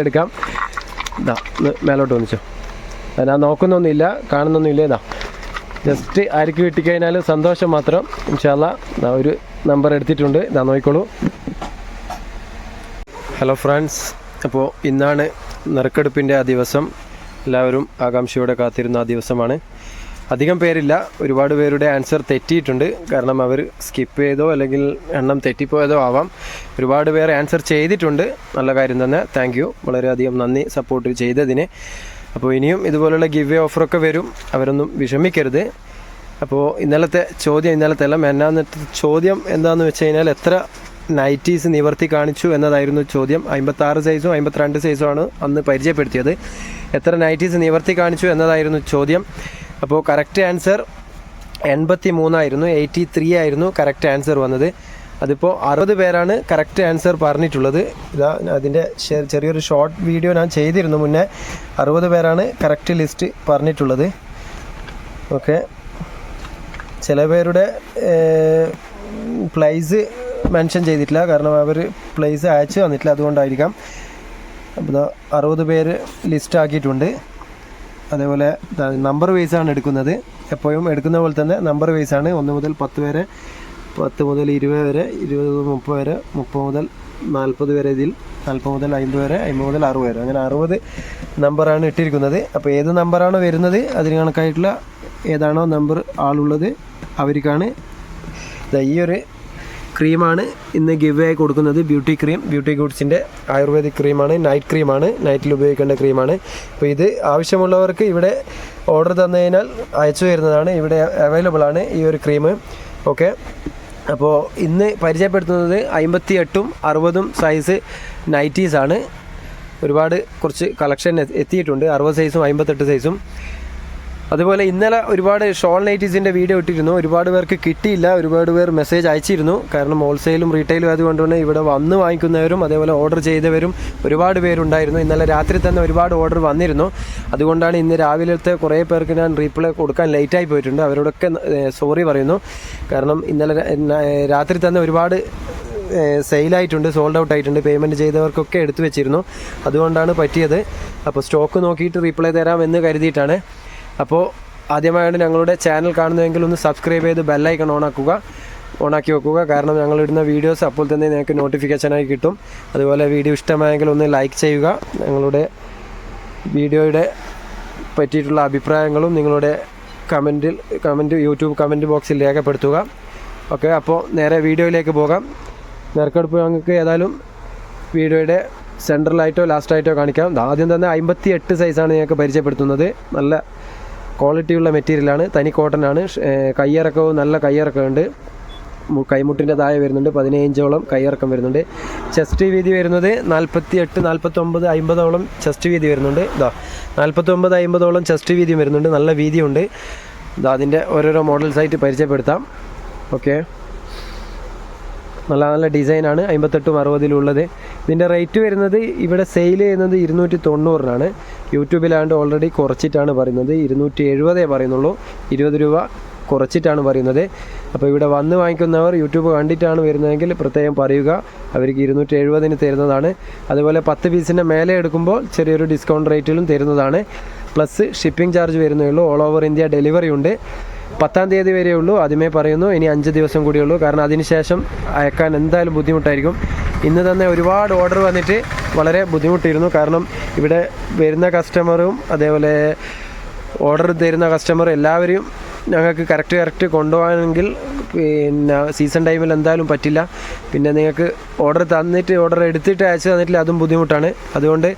എടുക്കാം. ഇതാ മേലോട്ട് വന്നിച്ചോ ഞാൻ നോക്കുന്നൊന്നുമില്ല കാണുന്നൊന്നുമില്ല. ഇതാ ജസ്റ്റ് ആർക്ക് കിട്ടിക്കഴിഞ്ഞാൽ സന്തോഷം മാത്രം. ഇൻഷാല്ല ഒരു നമ്പർ എടുത്തിട്ടുണ്ട്. ഇതാ നോക്കിക്കോളൂ. ഹലോ ഫ്രണ്ട്സ് അപ്പോൾ ഇന്നാണ് നറുക്കെടുപ്പിന്റെ ആ ദിവസം. എല്ലാവരും ആകാംക്ഷയോടെ കാത്തിരുന്ന ആ ദിവസമാണ്. അധികം പേരില്ല. ഒരുപാട് പേരുടെ ആൻസർ തെറ്റിയിട്ടുണ്ട്. കാരണം അവർ സ്കിപ്പ് ചെയ്തോ അല്ലെങ്കിൽ എണ്ണം തെറ്റിപ്പോയതോ ആവാം. ഒരുപാട് പേർ ആൻസർ ചെയ്തിട്ടുണ്ട്. നല്ല കാര്യം തന്നെ. താങ്ക് യു വളരെയധികം നന്ദി സപ്പോർട്ട് ചെയ്തതിന്. അപ്പോൾ ഇനിയും ഇതുപോലുള്ള ഗിവ് വേ ഓഫറൊക്കെ വരും. അവരൊന്നും വിഷമിക്കരുത്. അപ്പോൾ ഇന്നലത്തെ ചോദ്യം ഇന്നലത്തെ അല്ല മെന്നാന്നത്തെ ചോദ്യം എന്താണെന്ന് വെച്ച് കഴിഞ്ഞാൽ എത്ര നൈറ്റീസ് നിവർത്തി കാണിച്ചു എന്നതായിരുന്നു ചോദ്യം. അമ്പത്താറ് സൈസും അമ്പത്തിരണ്ട് സൈസുമാണ് അന്ന് പരിചയപ്പെടുത്തിയത്. എത്ര നൈറ്റീസ് നിവർത്തി കാണിച്ചു എന്നതായിരുന്നു ചോദ്യം. അപ്പോൾ കറക്റ്റ് ആൻസർ എൺപത്തി മൂന്നായിരുന്നു എയ്റ്റി ത്രീ ആയിരുന്നു കറക്റ്റ് ആൻസർ വന്നത്. അതിപ്പോൾ അറുപത് പേരാണ് കറക്റ്റ് ആൻസർ പറഞ്ഞിട്ടുള്ളത്. ഇതാ അതിന്റെ ചെറിയൊരു ഷോർട്ട് വീഡിയോ ഞാൻ ചെയ്തിരുന്നു മുന്നേ. അറുപത് പേരാണ് കറക്റ്റ് ലിസ്റ്റ് പറഞ്ഞിട്ടുള്ളത്. ഓക്കെ. ചില പേരുടെ പ്ലേസ് മെൻഷൻ ചെയ്തിട്ടില്ല. കാരണം അവർ പ്ലേസ് അയച്ചു വന്നിട്ടില്ല അതുകൊണ്ടായിരിക്കാം. അപ്പോൾ അറുപത് പേര് ലിസ്റ്റ് ആക്കിയിട്ടുണ്ട്. അതേപോലെ നമ്പർ ആണ് എടുക്കുന്നത്. എപ്പോഴും എടുക്കുന്ന പോലെ തന്നെ നമ്പർ ആണ്. ഒന്ന് മുതൽ പത്ത് വരെ പത്ത് മുതൽ ഇരുപത് വരെ ഇരുപത് മുപ്പത് വരെ മുപ്പത് മുതൽ നാൽപ്പത് വരെ ഇതിൽ നാൽപ്പത് മുതൽ അമ്പത് വരെ അമ്പത് മുതൽ അറുപത് വരെ. അങ്ങനെ അറുപത് നമ്പറാണ് ഇട്ടിരിക്കുന്നത്. അപ്പോൾ ഏത് നമ്പറാണോ വരുന്നത് അതിന് കണക്കായിട്ടുള്ള ഏതാണോ നമ്പർ ആളുള്ളത് അവർക്കാണ് ഈ ഒരു ക്രീമാണ് ഇന്ന് ഗിവ് ആയി കൊടുക്കുന്നത് ബ്യൂട്ടി ക്രീം ബ്യൂട്ടി ഗുഡ്സിന്റെ ആയുർവേദിക് ക്രീമാണ് നൈറ്റ് ക്രീമാണ് നൈറ്റിൽ ഉപയോഗിക്കേണ്ട ക്രീമാണ്. അപ്പോൾ ഇത് ആവശ്യമുള്ളവർക്ക് ഇവിടെ ഓർഡർ തന്നു അയച്ചു വരുന്നതാണ് ഇവിടെ അവൈലബിൾ ആണ് ഈ ഒരു ക്രീം. ഓക്കെ. അപ്പോൾ ഇന്ന് പരിചയപ്പെടുത്തുന്നത് അമ്പത്തി എട്ടും അറുപതും സൈസ് നൈറ്റീസാണ് ഒരുപാട് കുറച്ച് കളക്ഷൻ എത്തിയിട്ടുണ്ട്. അറുപത് സൈസും അമ്പത്തെട്ട് സൈസും അതുപോലെ ഇന്നലെ ഒരുപാട് ഷോൾ നൈറ്റീസിന്റെ വീഡിയോ ഇട്ടിരുന്നു. ഒരുപാട് പേർക്ക് കിട്ടിയില്ല. ഒരുപാട് പേർ മെസ്സേജ് അയച്ചിരുന്നു. കാരണം ഹോൾസെയിലും റീറ്റെയിലും ആയതുകൊണ്ട് തന്നെ ഇവിടെ വന്ന് വാങ്ങിക്കുന്നവരും അതേപോലെ ഓർഡർ ചെയ്തവരും ഒരുപാട് പേരുണ്ടായിരുന്നു. ഇന്നലെ രാത്രി തന്നെ ഒരുപാട് ഓർഡർ വന്നിരുന്നു. അതുകൊണ്ടാണ് ഇന്ന് രാവിലത്തെ കുറേ പേർക്ക് ഞാൻ റീപ്ലൈ കൊടുക്കാൻ ലേറ്റായി പോയിട്ടുണ്ട്. അവരോടൊക്കെ സോറി പറയുന്നു. കാരണം ഇന്നലെ രാത്രി തന്നെ ഒരുപാട് സെയിലായിട്ടുണ്ട് സോൾഡ് ഔട്ട് ആയിട്ടുണ്ട്. പേയ്മെന്റ് ചെയ്തവർക്കൊക്കെ എടുത്തു വെച്ചിരുന്നു. അതുകൊണ്ടാണ് പറ്റിയത്. അപ്പോൾ സ്റ്റോക്ക് നോക്കിയിട്ട് റീപ്ലൈ തരാം എന്ന് കരുതിയിട്ടാണ്. അപ്പോൾ ആദ്യമായാണ് ഞങ്ങളുടെ ചാനൽ കാണുന്നതെങ്കിൽ ഒന്ന് സബ്സ്ക്രൈബ് ചെയ്ത് ബെല്ലൈക്കൺ ഓണാക്കുക ഓണാക്കി വെക്കുക. കാരണം ഞങ്ങൾ ഇടുന്ന വീഡിയോസ് അപ്പോൾ തന്നെ നിങ്ങൾക്ക് നോട്ടിഫിക്കേഷനായി കിട്ടും. അതുപോലെ വീഡിയോ ഇഷ്ടമായെങ്കിൽ ഒന്ന് ലൈക്ക് ചെയ്യുക. ഞങ്ങളുടെ വീഡിയോയുടെ പറ്റിയിട്ടുള്ള അഭിപ്രായങ്ങളും നിങ്ങളുടെ കമന്റിൽ കമന്റ് യൂട്യൂബ് കമന്റ് ബോക്സിൽ രേഖപ്പെടുത്തുക. ഓക്കെ അപ്പോൾ നേരെ വീഡിയോയിലേക്ക് പോകാം. നേർക്കെടുപ്പ് ഞങ്ങൾക്ക് ഏതായാലും വീഡിയോയുടെ സെൻട്രലായിട്ടോ ലാസ്റ്റായിട്ടോ കാണിക്കാം. ആദ്യം തന്നെ അമ്പത്തി എട്ട് സൈസാണ് ഞങ്ങൾക്ക് പരിചയപ്പെടുത്തുന്നത്. നല്ല ക്വാളിറ്റിയുള്ള മെറ്റീരിയലാണ്. തനി കോട്ടൺ ആണ് കയ്യിറക്കവും നല്ല കയ്യിറക്കമുണ്ട് കൈമുട്ടിന്റെ താഴെ വരുന്നുണ്ട്. പതിനേഴ് ഇഞ്ചോളം വരുന്നുണ്ട്. ചെസ്റ്റ് വീതി വരുന്നത് നാൽപ്പത്തി എട്ട് നാൽപ്പത്തൊമ്പത് അമ്പതോളം ചെസ്റ്റ് വീതി വരുന്നുണ്ട്. ഇതാ നാൽപ്പത്തൊമ്പത് അമ്പതോളം ചെസ്റ്റ് വീതി വരുന്നുണ്ട്. നല്ല വീതിയുണ്ട്. ഇതാ അതിന്റെ ഓരോരോ മോഡൽസായിട്ട് പരിചയപ്പെടുത്താം. ഓക്കെ. നല്ല നല്ല ഡിസൈനാണ്. അമ്പത്തെട്ടും അറുപതിലും ഉള്ളത്. ഇതിന്റെ റേറ്റ് വരുന്നത് ഇവിടെ സെയിൽ ചെയ്യുന്നത് ഇരുന്നൂറ്റി തൊണ്ണൂറിനാണ് യൂട്യൂബിലാണ്ട് ഓൾറെഡി കുറച്ചിട്ടാണ് പറയുന്നത്. ഇരുന്നൂറ്റി എഴുപതേ പറയുന്നുള്ളൂ. ഇരുപത് രൂപ കുറച്ചിട്ടാണ് പറയുന്നത്. അപ്പോൾ ഇവിടെ വന്ന് വാങ്ങിക്കുന്നവർ യൂട്യൂബ് കണ്ടിട്ടാണ് വരുന്നതെങ്കിൽ പ്രത്യേകം പറയുക. അവർക്ക് ഇരുന്നൂറ്റി എഴുപതിന് തരുന്നതാണ്. അതുപോലെ പത്ത് പീസിന്റെ മേലെ എടുക്കുമ്പോൾ ചെറിയൊരു ഡിസ്കൗണ്ട് റേറ്റിലും തരുന്നതാണ്. പ്ലസ് ഷിപ്പിംഗ് ചാർജ് വരുന്നേ ഉള്ളൂ. ഓൾ ഓവർ ഇന്ത്യ ഡെലിവറി ഉണ്ട്. പത്താം തീയതി വരെ ഉള്ളൂ. ആദ്യമേ പറയുന്നു ഇനി അഞ്ച് ദിവസം കൂടിയുള്ളൂ കാരണം അതിനുശേഷം അയക്കാൻ എന്തായാലും ബുദ്ധിമുട്ടായിരിക്കും. ഇന്ന് തന്നെ ഒരുപാട് ഓർഡർ വന്നിട്ട് വളരെ ബുദ്ധിമുട്ടിയിരുന്നു. കാരണം ഇവിടെ വരുന്ന കസ്റ്റമറും അതേപോലെ ഓർഡർ തരുന്ന കസ്റ്റമർ എല്ലാവരെയും ഞങ്ങൾക്ക് കറക്റ്റ് കറക്റ്റ് കൊണ്ടുപോകാനെങ്കിൽ പിന്നെ സീസൺ ടൈമിൽ എന്തായാലും പറ്റില്ല. പിന്നെ നിങ്ങൾക്ക് ഓർഡർ തന്നിട്ട് ഓർഡർ എടുത്തിട്ട് അയച്ചു തന്നിട്ടില്ല അതും ബുദ്ധിമുട്ടാണ്. അതുകൊണ്ട്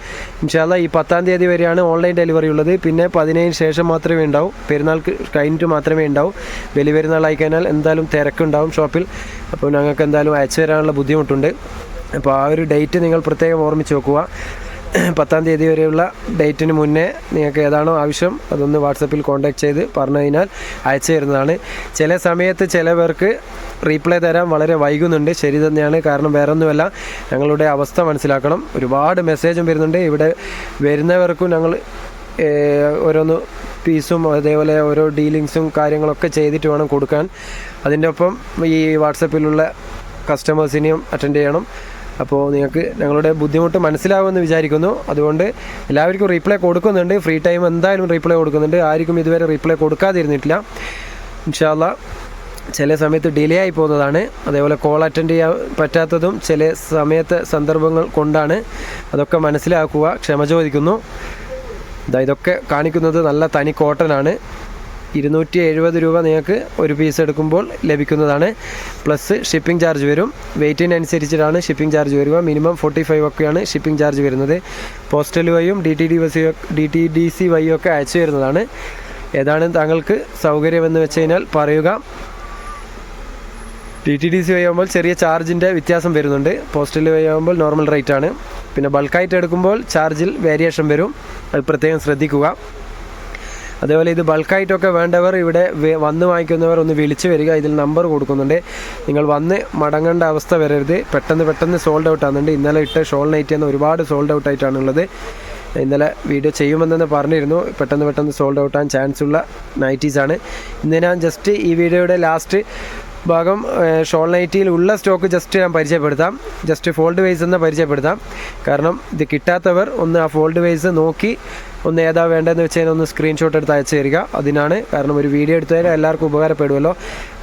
ഇൻഷാല്ല ഈ പത്താം തീയതി വരെയാണ് ഓൺലൈൻ ഡെലിവറി ഉള്ളത്. പിന്നെ പതിനേഴിന് ശേഷം മാത്രമേ ഉണ്ടാവും. പെരുന്നാൾക്ക് കഴിഞ്ഞിട്ട് മാത്രമേ ഉണ്ടാവും. വലിയ പെരുന്നാളായി കഴിഞ്ഞാൽ എന്തായാലും തിരക്കുണ്ടാവും ഷോപ്പിൽ. അപ്പോൾ ഞങ്ങൾക്ക് എന്തായാലും അയച്ചു തരാനുള്ള ബുദ്ധിമുട്ടുണ്ട്. അപ്പോൾ ആ ഒരു ഡേറ്റ് നിങ്ങൾ പ്രത്യേകം ഓർമ്മിച്ച് വെക്കുക. പത്താം തീയതി വരെയുള്ള ഡേറ്റിന് മുന്നേ നിങ്ങൾക്ക് ഏതാണോ ആവശ്യം അതൊന്ന് വാട്സപ്പിൽ കോൺടാക്ട് ചെയ്ത് പറഞ്ഞു കഴിഞ്ഞാൽ അയച്ചു തരുന്നതാണ്. ചില സമയത്ത് ചില പേർക്ക് റീപ്ലൈ തരാൻ വളരെ വൈകുന്നുണ്ട് ശരി തന്നെയാണ്. കാരണം വേറെ ഒന്നുമല്ല ഞങ്ങളുടെ അവസ്ഥ മനസ്സിലാക്കണം. ഒരുപാട് മെസ്സേജും വരുന്നുണ്ട്. ഇവിടെ വരുന്നവർക്കും ഞങ്ങൾ ഓരോന്ന് പീസും അതേപോലെ ഓരോ ഡീലിങ്സും കാര്യങ്ങളൊക്കെ ചെയ്തിട്ട് വേണം കൊടുക്കാൻ. അതിന്റെ ഒപ്പം ഈ വാട്സപ്പിലുള്ള കസ്റ്റമേഴ്സിനെയും അറ്റൻഡ് ചെയ്യണം. അപ്പോൾ നിങ്ങൾക്ക് ഞങ്ങളുടെ ബുദ്ധിമുട്ട് മനസ്സിലാവുമെന്ന് വിചാരിക്കുന്നു. അതുകൊണ്ട് എല്ലാവർക്കും റീപ്ലൈ കൊടുക്കുന്നുണ്ട്. ഫ്രീ ടൈം എന്തായാലും റീപ്ലൈ കൊടുക്കുന്നുണ്ട്. ആർക്കും ഇതുവരെ റീപ്ലൈ കൊടുക്കാതിരുന്നിട്ടില്ല. ഇൻഷാല്ല ചില സമയത്ത് ഡിലേ ആയി പോകുന്നതാണ്. അതേപോലെ കോൾ അറ്റൻഡ് ചെയ്യാൻ പറ്റാത്തതും ചില സമയത്ത് സന്ദർഭങ്ങൾ കൊണ്ടാണ്. അതൊക്കെ മനസ്സിലാക്കുക ക്ഷമ ചോദിക്കുന്നു. ഇതാ ഇതൊക്കെ കാണിക്കുന്നത് നല്ല തനി കോട്ടനാണ് ഇരുന്നൂറ്റി എഴുപത് രൂപ നിങ്ങൾക്ക് ഒരു പീസ് എടുക്കുമ്പോൾ ലഭിക്കുന്നതാണ്. പ്ലസ് ഷിപ്പിംഗ് ചാർജ് വരും. വെയിറ്റിനനുസരിച്ചിട്ടാണ് ഷിപ്പിംഗ് ചാർജ് വരിക. മിനിമം ഫോർട്ടി ഫൈവ് ഒക്കെയാണ് ഷിപ്പിംഗ് ചാർജ് വരുന്നത്. പോസ്റ്റൽ വഴിയും D T D bus D T D C വഴിയും ഒക്കെ അയച്ചു വരുന്നതാണ് ഏതാണ് താങ്കൾക്ക് സൗകര്യമെന്ന് വെച്ച് കഴിഞ്ഞാൽ പറയുക. ഡി ടി ഡി സി വഴിയാകുമ്പോൾ ചെറിയ ചാർജിന്റെ വ്യത്യാസം വരുന്നുണ്ട്. പോസ്റ്റൽ വഴിയാകുമ്പോൾ നോർമൽ റേറ്റ് ആണ്. പിന്നെ ബൾക്കായിട്ട് എടുക്കുമ്പോൾ ചാർജിൽ വേരിയേഷൻ വരും. അത് പ്രത്യേകം ശ്രദ്ധിക്കുക. അതേപോലെ ഇത് ബൾക്കായിട്ടൊക്കെ വേണ്ടവർ ഇവിടെ വന്ന് വാങ്ങിക്കുന്നവർ ഒന്ന് വിളിച്ച് വരിക. ഇതിൽ നമ്പർ കൊടുക്കുന്നുണ്ട്. നിങ്ങൾ വന്ന് മടങ്ങേണ്ട അവസ്ഥ വരരുത്. പെട്ടെന്ന് പെട്ടെന്ന് സോൾഡ് ഔട്ട് ആകുന്നുണ്ട് ഇന്നലെ ഇട്ട ഷോൾ നൈറ്റ് എന്ന് ഒരുപാട് സോൾഡ് ഔട്ട് ആയിട്ടാണുള്ളത്. ഇന്നലെ വീഡിയോ ചെയ്യുമെന്ന് പറഞ്ഞിരുന്നു. പെട്ടെന്ന് പെട്ടെന്ന് സോൾഡ് ഔട്ട് ആകാൻ ചാൻസ് ഉള്ള നൈറ്റീസാണ് ഇന്ന് ഞാൻ ജസ്റ്റ് ഈ വീഡിയോയുടെ ലാസ്റ്റ് ഭാഗം ഷോൾ നൈറ്റിയിൽ ഉള്ള സ്റ്റോക്ക് ജസ്റ്റ് ഞാൻ പരിചയപ്പെടുത്താം. ജസ്റ്റ് ഫോൾഡ് വൈസ് എന്ന് പരിചയപ്പെടുത്താം. കാരണം ഇത് കിട്ടാത്തവർ ഒന്ന് ആ ഫോൾഡ് വൈസ് നോക്കി ഒന്ന് ഏതാ വേണ്ടതെന്ന് വെച്ച് കഴിഞ്ഞാൽ ഒന്ന് സ്ക്രീൻഷോട്ട് എടുത്ത് അയച്ചു തരിക. അതിനാണ് കാരണം ഒരു വീഡിയോ എടുത്താൽ എല്ലാവർക്കും ഉപകാരപ്പെടുമല്ലോ.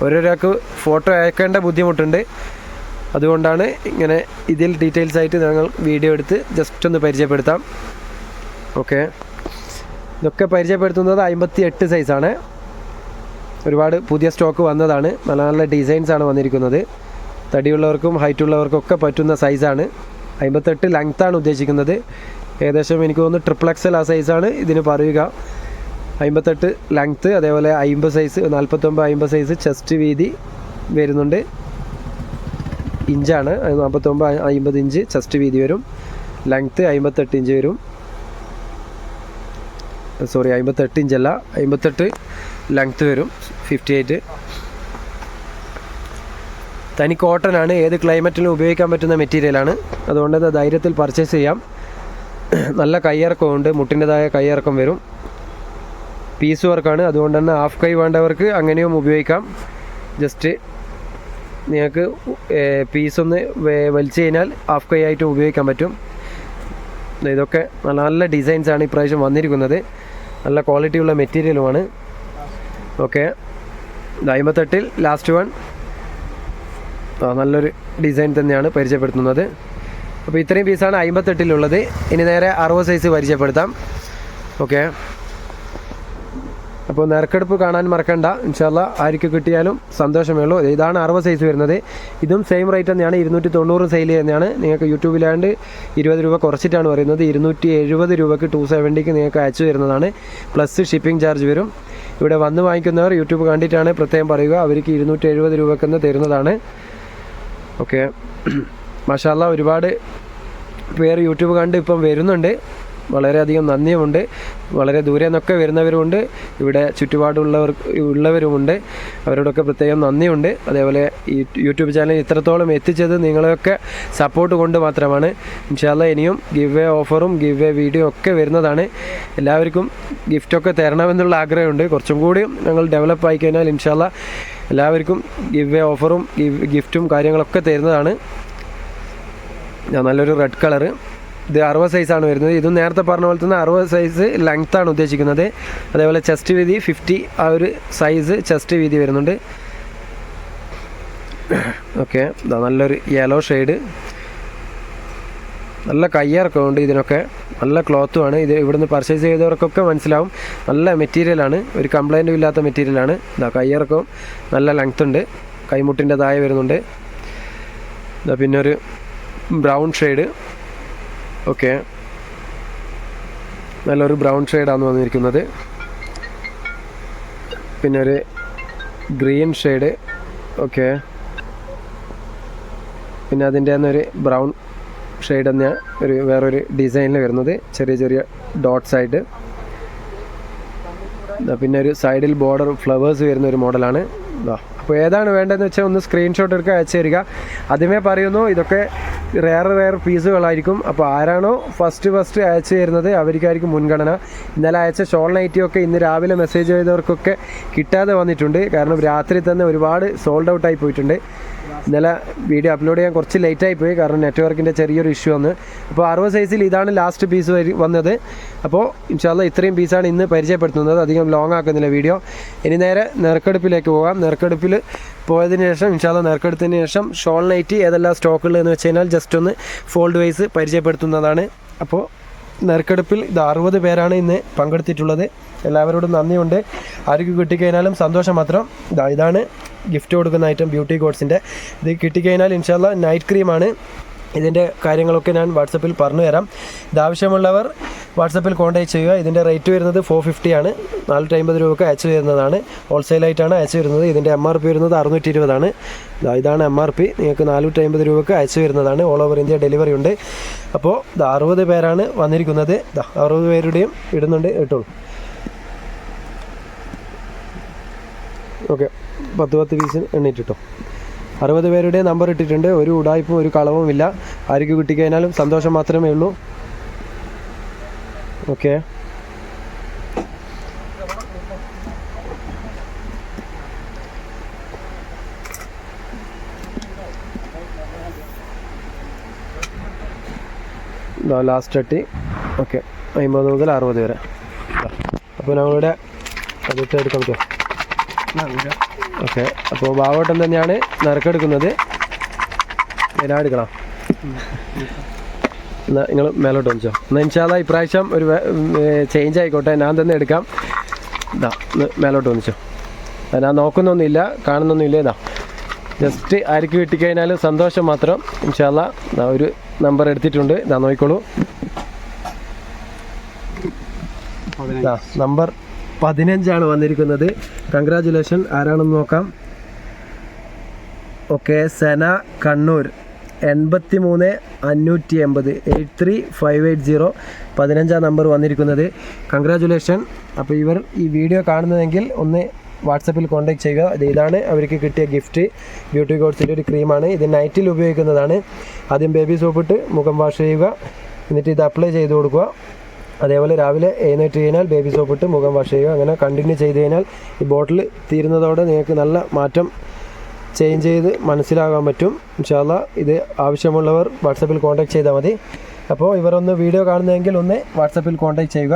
ഓരോരാൾക്ക് ഫോട്ടോ അയക്കേണ്ട ബുദ്ധിമുട്ടുണ്ട്. അതുകൊണ്ടാണ് ഇങ്ങനെ ഇതിൽ ഡീറ്റെയിൽസ് ആയിട്ട് ഞങ്ങൾ വീഡിയോ എടുത്ത് ജസ്റ്റ് ഒന്ന് പരിചയപ്പെടുത്താം. ഓക്കെ ഇതൊക്കെ പരിചയപ്പെടുത്തുന്നത് അമ്പത്തി എട്ട് സൈസാണ് ഒരുപാട് പുതിയ സ്റ്റോക്ക് വന്നതാണ്. നല്ല നല്ല ഡിസൈൻസ് ആണ് വന്നിരിക്കുന്നത്. തടിയുള്ളവർക്കും ഹൈറ്റ് ഉള്ളവർക്കും ഒക്കെ പറ്റുന്ന സൈസാണ് അമ്പത്തെട്ട് ലെങ്ത്താണ് ഉദ്ദേശിക്കുന്നത്. ഏകദേശം എനിക്ക് തോന്നുന്നു ട്രിപ്പിൾ എക്സൽ ആ സൈസാണ് ഇതിന് പറയുക. അമ്പത്തെട്ട് ലെങ്ത്ത് അതേപോലെ അമ്പത് സൈസ് നാൽപ്പത്തൊമ്പത് അമ്പത് സൈസ് ചെസ്റ്റ് വീതി വരുന്നുണ്ട്. ഇഞ്ചാണ് നാൽപ്പത്തൊമ്പത് അമ്പത് ഇഞ്ച് ചെസ്റ്റ് വീതി വരും. ലെങ്ത്ത് അമ്പത്തെട്ട് ഇഞ്ച് വരും. സോറി അമ്പത്തെട്ട് ഇഞ്ചല്ല അമ്പത്തെട്ട് ലെങ്ത്ത് വരും. ഫിഫ്റ്റി എയ്റ്റ് തനി കോട്ടൺ ആണ്. ഏത് ക്ലൈമറ്റിലും ഉപയോഗിക്കാൻ പറ്റുന്ന മെറ്റീരിയലാണ് അതുകൊണ്ട് അത് ധൈര്യത്തിൽ പർച്ചേസ് ചെയ്യാം. നല്ല കയ്യിറക്കമുണ്ട് മുട്ടിന്റെതായ കയ്യിറക്കം വരും. പീസ് വർക്കാണ് അതുകൊണ്ട് തന്നെ ഹാഫ് കൈ വേണ്ടവർക്ക് അങ്ങനെയും ഉപയോഗിക്കാം. ജസ്റ്റ് നിങ്ങൾക്ക് പീസ് ഒന്ന് വലിച്ചു കഴിഞ്ഞാൽ ഹാഫ് കൈ ആയിട്ട് ഉപയോഗിക്കാൻ പറ്റും. ഇതൊക്കെ നല്ല നല്ല ഡിസൈൻസ് ആണ് ഇപ്രാവശ്യം വന്നിരിക്കുന്നത്. നല്ല ക്വാളിറ്റി ഉള്ള മെറ്റീരിയലുമാണ് ഓക്കെ അമ്പത്തെട്ടിൽ ലാസ്റ്റ് വൺ നല്ലൊരു ഡിസൈൻ തന്നെയാണ് പരിചയപ്പെടുത്തുന്നത്. അപ്പോൾ ഇത്രയും പീസാണ് അമ്പത്തെട്ടിലുള്ളത്. ഇനി നേരെ അറുപത് സൈസ് പരിചയപ്പെടുത്താം. ഓക്കെ അപ്പോൾ നറുക്കെടുപ്പ് കാണാൻ മറക്കണ്ട. ഇൻഷാല്ല ആർക്ക് കിട്ടിയാലും സന്തോഷമേ ഉള്ളൂ. ഇതാണ് അറുപത് സൈസ് വരുന്നത്. ഇതും സെയിം റേറ്റ് തന്നെയാണ്. ഇരുന്നൂറ്റി തൊണ്ണൂറ് സെയിൽ തന്നെയാണ്. നിങ്ങൾക്ക് യൂട്യൂബിലാണ്ട് ഇരുപത് രൂപ കുറച്ചിട്ടാണ് പറയുന്നത്. ഇരുന്നൂറ്റി എഴുപത് രൂപയ്ക്ക് ടു സെവന്റിക്ക് നിങ്ങൾക്ക് അയച്ചു വരുന്നതാണ് പ്ലസ് ഷിപ്പിംഗ് ചാർജ് വരും. ഇവിടെ വന്ന് വാങ്ങിക്കുന്നവർ യൂട്യൂബ് കണ്ടിട്ടാണ് പ്രത്യേകം പറയുക. അവർക്ക് ഇരുന്നൂറ്റി എഴുപത് രൂപക്കെന്ന് തരുന്നതാണ്. ഓക്കെ മഷാല്ല ഒരുപാട് പേര് യൂട്യൂബ് കണ്ട് ഇപ്പം വരുന്നുണ്ട്. വളരെയധികം നന്ദിയുമുണ്ട്. വളരെ ദൂരെ നിന്നൊക്കെ വരുന്നവരുമുണ്ട്. ഇവിടെ ചുറ്റുപാടുള്ളവർ ഉള്ളവരുമുണ്ട്. അവരോടൊക്കെ പ്രത്യേകം നന്ദിയുണ്ട്. അതേപോലെ ഈ യൂട്യൂബ് ചാനൽ ഇത്രത്തോളം എത്തിച്ചത് നിങ്ങളെയൊക്കെ സപ്പോർട്ട് കൊണ്ട് മാത്രമാണ്. ഇൻഷാല്ല ഇനിയും ഗിവ് എ ഓഫറും ഗിവ് എ വീഡിയോ ഒക്കെ വരുന്നതാണ്. എല്ലാവർക്കും ഗിഫ്റ്റൊക്കെ തരണമെന്നുള്ള ആഗ്രഹമുണ്ട്. കുറച്ചും കൂടി ഞങ്ങൾ ഡെവലപ്പ് ആയി കഴിഞ്ഞാൽ ഇൻഷാല്ല എല്ലാവർക്കും ഗിവ് എ ഓഫറും ഗിഫ്റ്റും കാര്യങ്ങളൊക്കെ തരുന്നതാണ്. നല്ലൊരു റെഡ് കളറ് ഇത് അറുപത് സൈസാണ് വരുന്നത്. ഇതും നേരത്തെ പറഞ്ഞ പോലെ തന്നെ അറുപത് സൈസ് ലെങ്ത്താണ് ഉദ്ദേശിക്കുന്നത്. അതേപോലെ ചെസ്റ്റ് വീതി ഫിഫ്റ്റി ആ ഒരു സൈസ് ചെസ്റ്റ് വീതി വരുന്നുണ്ട്. ഓക്കെ നല്ലൊരു യെല്ലോ ഷെയ്ഡ് നല്ല കയ്യിറക്കമുണ്ട് ഇതിനൊക്കെ. നല്ല ക്ലോത്തുമാണ് ഇത് ഇവിടുന്ന് പർച്ചേസ് ചെയ്തവർക്കൊക്കെ മനസ്സിലാവും. നല്ല മെറ്റീരിയലാണ് ഒരു കംപ്ലൈന്റും ഇല്ലാത്ത മെറ്റീരിയലാണ് ഇതാ കയ്യിറക്കവും നല്ല ലെങ്ത് ഉണ്ട്. താഴെ വരുന്നുണ്ട്. ഇതാ പിന്നെ ഒരു ബ്രൗൺ ഷെയ്ഡ്. ഓക്കെ. നല്ലൊരു ബ്രൗൺ ഷെയ്ഡാണ് വന്നിരിക്കുന്നത്. പിന്നെ ഒരു ഗ്രീൻ ഷെയ്ഡ്. ഓക്കെ. പിന്നെ അതിന്റെ ഒരു ബ്രൗൺ ഷെയ്ഡ് തന്നെ ഒരു വേറൊരു ഡിസൈനിൽ വരുന്നത്. ചെറിയ ചെറിയ ഡോട്ട്സ് ആയിട്ട്. പിന്നെ ഒരു സൈഡിൽ ബോർഡർ ഫ്ലവേഴ്സ് വരുന്ന ഒരു മോഡലാണ്. അപ്പോൾ ഏതാണ് വേണ്ടതെന്ന് വെച്ചാൽ ഒന്ന് സ്ക്രീൻഷോട്ട് എടുക്കുക അയച്ചു തരിക. ആദ്യമേ പറയുന്നു ഇതൊക്കെ റെയർ റെയർ ഫീസുകളായിരിക്കും അപ്പോൾ ആരാണോ ഫസ്റ്റ് ഫസ്റ്റ് അയച്ചു തരുന്നത് അവർക്കായിരിക്കും മുൻഗണന. ഇന്നലെ അയച്ച ഷോൾ നൈറ്റിയൊക്കെ ഇന്ന് രാവിലെ മെസ്സേജ് ചെയ്തവർക്കൊക്കെ കിട്ടാതെ വന്നിട്ടുണ്ട്. കാരണം രാത്രി തന്നെ ഒരുപാട് സോൾഡ് ഔട്ട് ആയി പോയിട്ടുണ്ട്. ഇന്നലെ വീഡിയോ അപ്ലോഡ് ചെയ്യാൻ കുറച്ച് ലേറ്റായി പോയി. കാരണം നെറ്റ്വർക്കിന്റെ ചെറിയൊരു ഇഷ്യൂ വന്ന്. അപ്പോൾ അറുപത് സൈസിൽ ഇതാണ് ലാസ്റ്റ് പീസ് വന്നത്. അപ്പോൾ ഇൻഷാല്ല ഇത്രയും പീസാണ് ഇന്ന് പരിചയപ്പെടുത്തുന്നത്. അധികം ലോങ് ആക്കുന്നില്ല വീഡിയോ ഇനി നേരെ നെറുക്കെടുപ്പിലേക്ക് പോകാം. നെറുക്കെടുപ്പിൽ പോയതിന് ശേഷം ഇൻഷാല്ല നെറുക്കെടുത്തതിന് ശേഷം ഷോൾ നൈറ്റ് ഏതെല്ലാം സ്റ്റോക്കുകൾ എന്ന് വെച്ച് കഴിഞ്ഞാൽ ജസ്റ്റ് ഒന്ന് ഫോൾഡ് വൈസ് പരിചയപ്പെടുത്തുന്നതാണ്. അപ്പോൾ നെറുക്കെടുപ്പിൽ ഇത് അറുപത് പേരാണ് ഇന്ന് പങ്കെടുത്തിട്ടുള്ളത്. എല്ലാവരോടും നന്ദിയുണ്ട്. ആർക്ക് കിട്ടിക്കഴിഞ്ഞാലും സന്തോഷം മാത്രം. ഇതാ ഇതാണ് ഗിഫ്റ്റ് കൊടുക്കുന്ന ഐറ്റം ബ്യൂട്ടി ഗോഡ്സിന്റെ ഇത് കിട്ടിക്കഴിഞ്ഞാൽ ഇൻഷാല്ല നൈറ്റ് ക്രീമാണ് ഇതിന്റെ കാര്യങ്ങളൊക്കെ ഞാൻ വാട്സപ്പിൽ പറഞ്ഞു തരാം. ഇതാവശ്യമുള്ളവർ വാട്സപ്പിൽ കോൺടാക്ട് ചെയ്യുക. ഇതിന്റെ റേറ്റ് വരുന്നത് ഫോർ ഫിഫ്റ്റി ആണ്. നാനൂറ്റി അമ്പത് രൂപക്ക് അയച്ചു വരുന്നതാണ്. ഹോൾസെയിലായിട്ടാണ് അയച്ചു വരുന്നത്. ഇതിന്റെ എം ആർ പി വരുന്നത് അറുന്നൂറ്റി ഇരുപതാണ് ഇതാണ് എം ആർ പി നിങ്ങൾക്ക് നാനൂറ്റി അമ്പത് രൂപക്ക് അയച്ചു വരുന്നതാണ്. ഓൾ ഓവർ ഇന്ത്യ ഡെലിവറി ഉണ്ട്. അപ്പോൾ അറുപത് പേരാണ് വന്നിരിക്കുന്നത്. അറുപത് പേരുടെയും ഇടുന്നുണ്ട്. ഇട്ടോളൂ. ഓക്കെ പത്ത് പത്ത് പീസ് എണ്ണിട്ടിട്ടോ അറുപത് പേരുടെ നമ്പർ ഇട്ടിട്ടുണ്ട്. ഒരു ഉടായ്പും ഒരു കളവും ഇല്ല. ആർക്ക് കിട്ടിക്കഴിഞ്ഞാലും സന്തോഷം മാത്രമേ ഉള്ളൂ. ഓക്കെ ലാസ്റ്റ് അട്ടി ഓക്കെ അമ്പത് മുതൽ അറുപത് വരെ. അപ്പോൾ ഞങ്ങളുടെ അതിട്ട് എടുക്കാം ഓക്കെ. അപ്പോൾ ബാവോട്ടം തന്നെയാണ് നറുക്കെടുക്കുന്നത് എടുക്കണം. എന്നാൽ നിങ്ങൾ മേലോട്ട് വന്നിച്ചോ എന്നാൽ ഇൻഷാല്ല ഇപ്രാവശ്യം ഒരു ചേഞ്ച് ആയിക്കോട്ടെ. ഞാൻ തന്നെ എടുക്കാം. ഇതാ മേലോട്ട് വന്നിച്ചോ. ഞാൻ നോക്കുന്നൊന്നുമില്ല കാണുന്നൊന്നുമില്ല. ഇതാ ജസ്റ്റ് ആർക്ക് കിട്ടിക്കഴിഞ്ഞാൽ സന്തോഷം മാത്രം. ഇൻഷാല്ല ഒരു നമ്പർ എടുത്തിട്ടുണ്ട്. ഇതാ നോക്കിക്കോളൂ. നമ്പർ പതിനഞ്ചാണ് വന്നിരിക്കുന്നത്. കൺഗ്രാജുലേഷൻ ആരാണെന്ന് നോക്കാം. ഓക്കെ സെന കണ്ണൂർ. എൺപത്തി മൂന്ന് അഞ്ഞൂറ്റി എൺപത് eight three five eight zero. പതിനഞ്ചാം നമ്പർ വന്നിരിക്കുന്നത്. കൺഗ്രാജുലേഷൻ അപ്പോൾ ഇവർ ഈ വീഡിയോ കാണുന്നതെങ്കിൽ ഒന്ന് വാട്സപ്പിൽ കോൺടാക്ട് ചെയ്യുക. ഇത് ഇതാണ് അവർക്ക് കിട്ടിയ ഗിഫ്റ്റ്. ബ്യൂട്ടി ഗോഡ്സിന്റെ ഒരു ക്രീമാണ്. ഇത് നൈറ്റിൽ ഉപയോഗിക്കുന്നതാണ്. ആദ്യം ബേബി സോപ്പിട്ട് മുഖം വാഷ് ചെയ്യുക. എന്നിട്ട് ഇത് അപ്ലൈ ചെയ്ത് കൊടുക്കുക. അതേപോലെ രാവിലെ എഴുന്നേറ്റ് കഴിഞ്ഞാൽ ബേബി സോപ്പ് സോപ്പിട്ട് മുഖം വാഷ് ചെയ്യുക. അങ്ങനെ കണ്ടിന്യൂ ചെയ്ത് കഴിഞ്ഞാൽ ഈ ബോട്ടിൽ തീരുന്നതോടെ നിങ്ങൾക്ക് നല്ല മാറ്റം ചേഞ്ച് ചെയ്ത് മനസ്സിലാകാൻ പറ്റും. ഇൻഷാല്ല ഇത് ആവശ്യമുള്ളവർ വാട്സപ്പിൽ കോൺടാക്ട് ചെയ്താൽ മതി. അപ്പോൾ ഇവരൊന്ന് വീഡിയോ കാണുന്നതെങ്കിൽ ഒന്ന് വാട്സപ്പിൽ കോൺടാക്ട് ചെയ്യുക.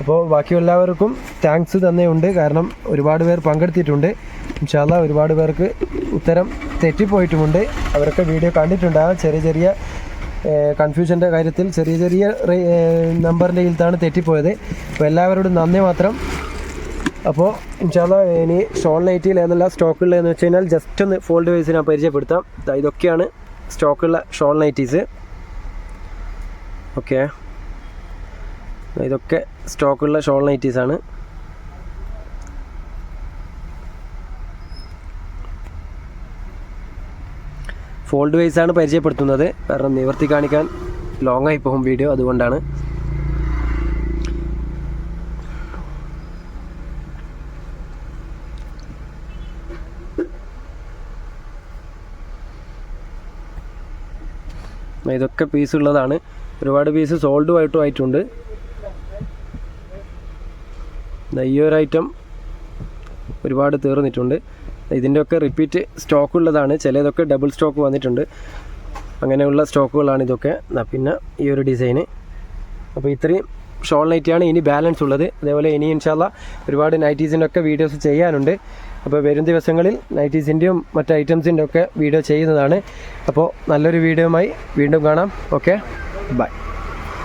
അപ്പോൾ ബാക്കി എല്ലാവർക്കും താങ്ക്സ് തന്നെ ഉണ്ട് കാരണം ഒരുപാട് പേർ പങ്കെടുത്തിട്ടുണ്ട്. ഇൻഷാല്ല ഒരുപാട് പേർക്ക് ഉത്തരം തെറ്റിപ്പോയിട്ടുമുണ്ട്. അവരൊക്കെ വീഡിയോ കണ്ടിട്ടുണ്ടാകും ചെറിയ ചെറിയ കൺഫ്യൂഷന്റെ കാര്യത്തിൽ ചെറിയ ചെറിയ നമ്പറിന്റെ ഇതിലാണ് തെറ്റിപ്പോയത്. അപ്പോൾ എല്ലാവരോടും നന്ദി മാത്രം. അപ്പോൾ ഇൻഷാല്ല ഇനി സ്റ്റോൺ ലൈറ്റിൽ ഏതെല്ലാം സ്റ്റോക്കുള്ളതെന്ന് വെച്ച് കഴിഞ്ഞാൽ ജസ്റ്റ് ഒന്ന് ഫോൾഡ് വൈസ് ഞാൻ പരിചയപ്പെടുത്താം. ഇതൊക്കെയാണ് സ്റ്റോക്കുള്ള ഷോൾ നൈറ്റീസ് ഓക്കെ ഇതൊക്കെ സ്റ്റോക്കുള്ള ഷോൾ നൈറ്റീസാണ് ഫോൾഡ് വൈസ് ആണ് പരിചയപ്പെടുത്തുന്നത്. കാരണം നിവർത്തി കാണിക്കാൻ ലോങ് ആയി പോകും വീഡിയോ അതുകൊണ്ടാണ്. ഇതൊക്കെ പീസ് ഉള്ളതാണ്. ഒരുപാട് പീസ് സോൾഡും ആയിട്ടും ആയിട്ടുണ്ട്. ഈ ഒരു ഐറ്റം ഒരുപാട് തീർന്നിട്ടുണ്ട്. ഇതിന്റെയൊക്കെ റിപ്പീറ്റ് സ്റ്റോക്ക് ഉള്ളതാണ്. ചിലതൊക്കെ ഡബിൾ സ്റ്റോക്ക് വന്നിട്ടുണ്ട്. അങ്ങനെയുള്ള സ്റ്റോക്കുകളാണ് ഇതൊക്കെ. പിന്നെ ഈ ഒരു ഡിസൈന് അപ്പോൾ ഇത്രയും ഷോൾ നൈറ്റിയാണ് ഇനി ബാലൻസ് ഉള്ളത്. അതേപോലെ ഇനി ഇൻഷാല്ല ഒരുപാട് നൈറ്റീസിന്റെ ഒക്കെ വീഡിയോസ് ചെയ്യാനുണ്ട്. അപ്പോൾ വരും ദിവസങ്ങളിൽ നൈറ്റീസിന്റെയും മറ്റ് ഐറ്റംസിന്റെ ഒക്കെ വീഡിയോ ചെയ്യുന്നതാണ്. അപ്പോൾ നല്ലൊരു വീഡിയോയുമായി വീണ്ടും കാണാം. Okay bye